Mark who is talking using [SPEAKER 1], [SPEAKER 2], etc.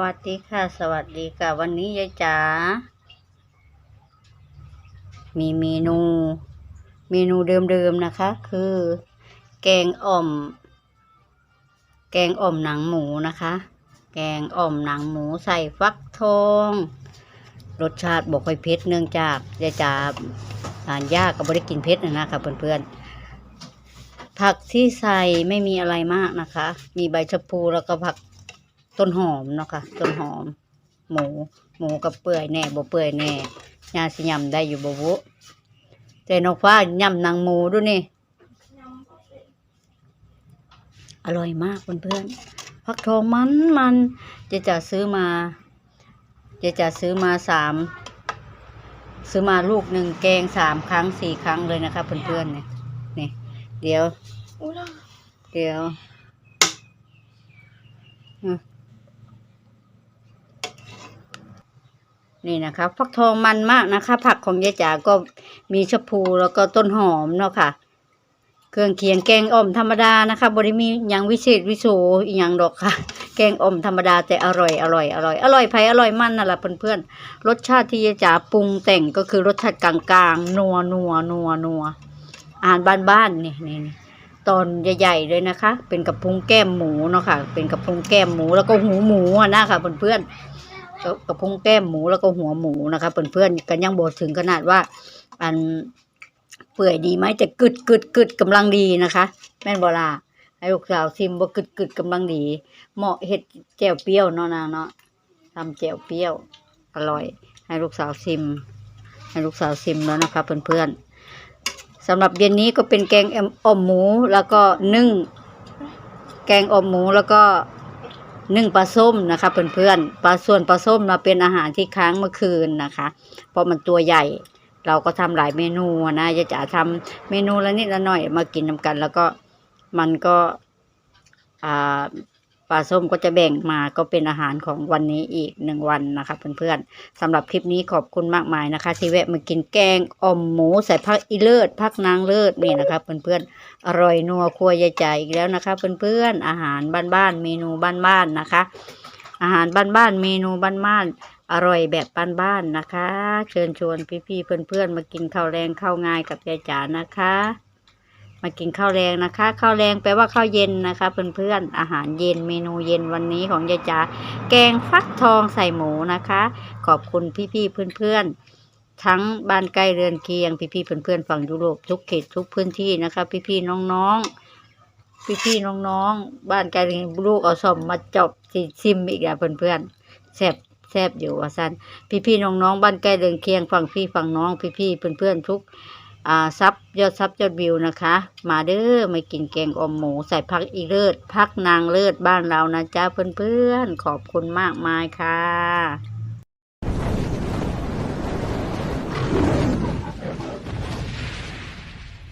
[SPEAKER 1] วัสดีค่ะ สวัสดีค่ะ วันนี้ยายจ๋า มีเมนู เมนูเดิมๆนะคะ คือ แกงอ่อม แกงอ่อมหนังหมูนะคะ แกงอ่อมหนังหมูใส่ฟักทอง รสชาติบอกค่อยเผ็ดเนื่องจากยายจ๋าทานยากก็ไม่ได้กินเผ็ดนะนะคะเพื่อนๆผักที่ใส่ไม่มีอะไรมากนะคะ มีใบชะพูแล้วก็ผัก ต้นหอมเนาะค่ะ ต้นหอม หมู หมูกับเปื่อยแน่บ่เปื่อยแน่ยาสิยำได้อยู่บ่วุแต่นกฟ้ายำนางหมูด้วยนี่ อร่อยมากเพื่อนๆผักทองมันมันจะจะซื้อมาจะจะซื้อมาสามซื้อมาลูกหนึ่งแกงสามครั้งสี่ครั้งเลยนะคะเพื่อนๆเนี่ยนี่เดี๋ยว
[SPEAKER 2] อุ้ยล่ะ
[SPEAKER 1] เดี๋ยวอืม นี่นะคะ ฟักทองมันมากนะคะ ผักของยายจ๋าก็มีชะพูแล้วก็ต้นหอมเนาะค่ะ เครื่องเคียงแกงอ่อมธรรมดานะคะบริมีอย่างวิเศษวิโสอีหยังดอกค่ะ แกงอ่อมธรรมดาแต่อร่อยอร่อยอร่อยอร่อยไผอร่อยมันนั่นแหละเพื่อนๆรสชาติที่ยายจ๋าปรุงแต่งก็คือรสชาติกลางๆนัวนัวนัวนัวอาหารบ้านๆนี่นี่นี่ตอนใหญ่ๆเลยนะคะ เป็นกระพุ้งแก้มหมูเนาะค่ะ เป็นกระพุ้งแก้มหมูแล้วก็หูหมูอะนะคะเพื่อนๆ ก็กระพุ้งแก้มหมูแล้วก็หัวหมูนะคะเพื่อนๆกันยังบดถึงขนาดว่า อันเปื่อยดีไหมแต่กึดกึดกึดกำลังดีนะคะ แม่นบลาให้ลูกสาวชิมว่ากึดกึดกำลังดี เหมาะเห็ดแจ่วเปรี้ยวเนาะนะเนาะทำแจ่วเปรี้ยวอร่อย ให้ลูกสาวชิม ให้ลูกสาวชิมแล้วนะคะเพื่อนๆสำหรับเย็นนี้ก็เป็นแกงอมอ่อมหมูแล้วก็นึ่ง แกงอ่อมหมูแล้วก็ นึ่งปลาส้มนะคะเพื่อนๆปลาส่วนปลาส้มมาเป็นอาหารที่ค้างเมื่อคืนนะคะ เพราะมันตัวใหญ่ เราก็ทำหลายเมนูนะนะจะทำทำเมนูละนิดละหน่อยมากินนำกัน แล้วก็มันก็อ่า ปลาส้มก็จะแบ่งมาก็เป็นอาหารของวันนี้อีกหนึ่งวันนะคะ เพื่อนๆสำหรับคลิปนี้ขอบคุณมากมายนะคะ ที่แวะมากินแกงอ่อมหมูใส่ผักอีเลิศผักนางเลิศนี่นะคะเพื่อนๆอร่อยนัวครัวยายจ่ายอีกแล้วนะคะ เพื่อนๆอาหารบ้านๆเมนูบ้านๆนะคะ อาหารบ้านๆเมนูบ้านๆอร่อยแบบบ้านๆนะคะ เชิญชวนพี่ๆเพื่อนๆมากินข้าวแรงข้าวง่ายกับยายจ๋านะคะ มากินข้าวแรงนะคะข้าวแรงแปลว่าข้าวเย็นนะคะเพื่อนๆอาหารเย็นเมนูเย็นวันนี้ของยายจ๋าแกงฟักทองใส่หมูนะคะ ขอบคุณพี่ๆเพื่อนๆทั้งบ้านใกล้เรือนเคียงพี่ๆเพื่อนๆฝั่งยุโรปทุกเขตทุกพื้นที่นะคะ พี่ๆน้องๆ พี่ๆน้องๆ บ้านไกล้เรือนลูกเอาสมมาจบสิซิมอีกแล้วเพื่อนๆแซบแซบอยู่ว่าซันพี่ๆน้องๆบ้านใกล้เรือนเคียงฝั่งพี่ฝั่งน้อง พี่ๆเพื่อนๆทุก อ่าซับยอดซับยอดวิวนะคะ มาเด้อมากินแกงอ่อมหมูใส่พักอีเลิศพักนางเลิศบ้านเรานะจ๊ะเพื่อนๆขอบคุณมากมายค่ะ